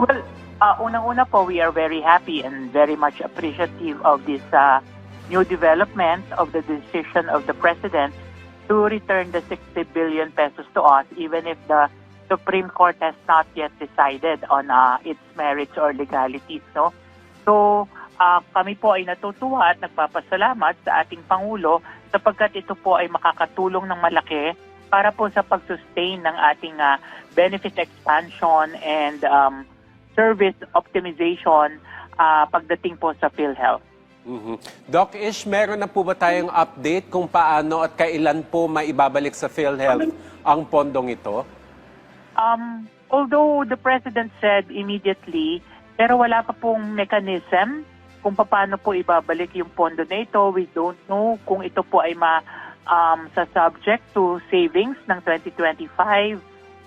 Well, uh, unang-una po, we are very happy and very much appreciative of this uh, new development of the decision of the President to return the 60 billion pesos to us, even if the Supreme Court has not yet decided on uh, its merits or legalities. No? So, uh, kami po ay natutuwa at nagpapasalamat sa ating Pangulo sapagkat ito po ay makakatulong ng malaki para po sa pag-sustain ng ating uh, benefit expansion and um, service optimization uh, pagdating po sa PhilHealth. Mhm. Doc Ish, meron na po ba tayong update kung paano at kailan po maibabalik sa PhilHealth ang pondong ito? Um, although the President said immediately, pero wala pa pong mechanism kung paano po ibabalik yung pondo na ito. We don't know kung ito po ay ma, um, sa subject to savings ng 2025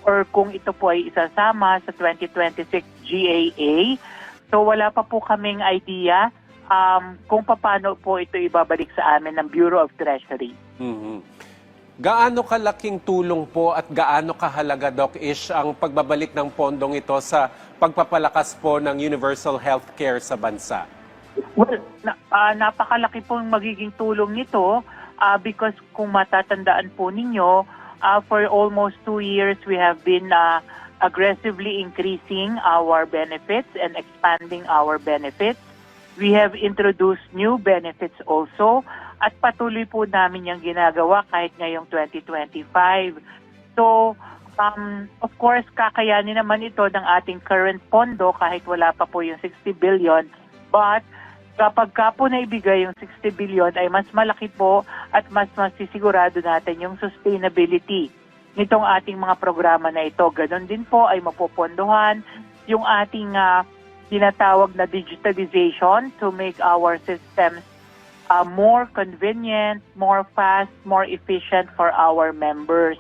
or kung ito po ay isasama sa 2026 GAA. So wala pa po kaming idea um, kung paano po ito ibabalik sa amin ng Bureau of Treasury. Mhm. Gaano kalaking tulong po at gaano kahalaga, Doc Ish, ang pagbabalik ng pondong ito sa pagpapalakas po ng universal healthcare sa bansa? Well, na, ah, napakalaki pong magiging tulong nito ah, because kung matatandaan po ninyo, ah, for almost two years we have been ah, aggressively increasing our benefits and expanding our benefits. We have introduced new benefits also at patuloy po namin yung ginagawa kahit ngayong 2025. So, um, of course, kakayanin naman ito ng ating current pondo kahit wala pa po yung 60 billion. But kapag ka po naibigay yung 60 billion ay mas malaki po at mas masisigurado natin yung sustainability nitong ating mga programa na ito. Ganon din po ay mapopondohan yung ating ah, tinatawag na digitalization to make our systems uh, more convenient, more fast, more efficient for our members.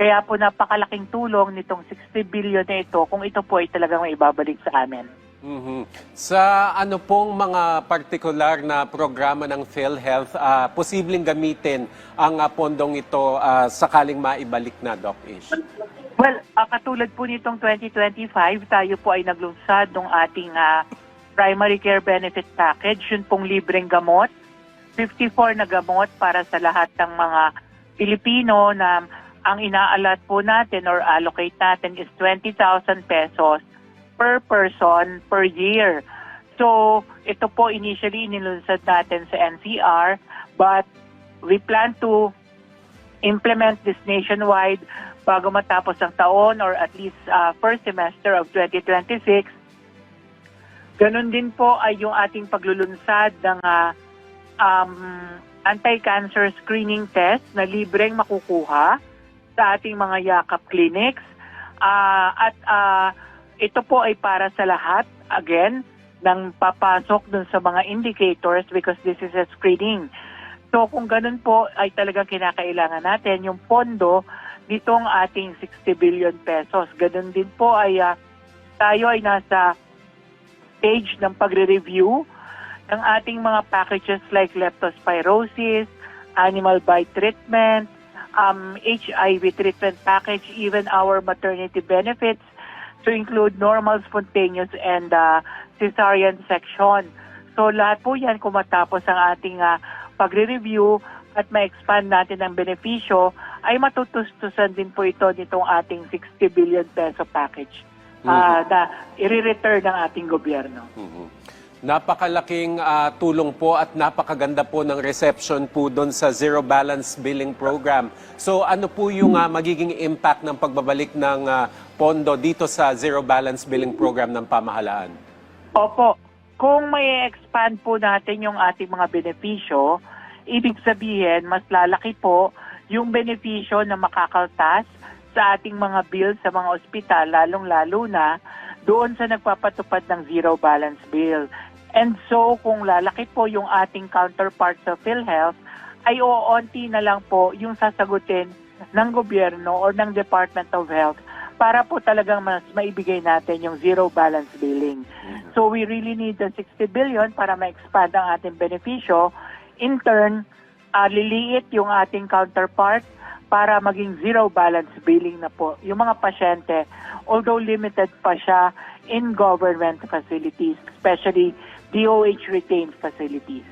Kaya po napakalaking tulong nitong 60 billion na ito kung ito po ay talagang maibabalik sa amin. Mhm. Sa ano pong mga partikular na programa ng PhilHealth, ah, posibleng gamitin ang ah, pondong ito ah, sakaling maibalik na, Doc Ish? Well, ah, katulad po nitong 2025, tayo po ay naglunsad ng ating ah, primary care benefit package, yun pong libreng gamot, 54 na gamot para sa lahat ng mga Pilipino na ang inaalat po natin or allocate natin is 20,000 pesos per person per year. So, ito po initially inilunsad natin sa NCR, but we plan to implement this nationwide bago matapos ang taon or at least uh, first semester of 2026. Ganon din po ay yung ating paglulunsad ng uh, um, anti-cancer screening test na libreng makukuha sa ating mga yakap clinics. Ah, at ah, ito po ay para sa lahat, again, ng papasok dun sa mga indicators because this is a screening. So kung ganun po ay talagang kinakailangan natin yung pondo nitong ating 60 billion pesos. Ganun din po ay ah, tayo ay nasa stage ng pagre-review ng ating mga packages like leptospirosis, animal bite treatment, um, HIV treatment package, even our maternity benefits to include normal, spontaneous, and uh, cesarean section. So lahat po yan kung matapos ang ating uh, pagre-review at ma-expand natin ang benepisyo, ay matutustusan din po ito nitong ating 60 billion peso package ah, na i-return ng ating gobyerno. Mhm. Napakalaking ah, tulong po at napakaganda po ng reception po doon sa Zero Balance Billing Program. So ano po yung ah, magiging impact ng pagbabalik ng ah, pondo dito sa Zero Balance Billing Program ng pamahalaan? Opo, kung may expand po natin yung ating mga benepisyo, ibig sabihin mas lalaki po yung benepisyo na makakaltas sa ating mga bills sa mga ospital, lalong-lalo na doon sa nagpapatupad ng zero balance bill. And so, kung lalaki po yung ating counterpart sa PhilHealth, ay oonti na lang po yung sasagutin ng gobyerno or ng Department of Health para po talagang mas maibigay natin yung zero balance billing. So we really need the 60 billion para ma-expand ang ating benepisyo. In turn, ah, liliit yung ating counterpart para maging zero balance billing na po yung mga pasyente although limited pa siya in government facilities, especially DOH retained facilities.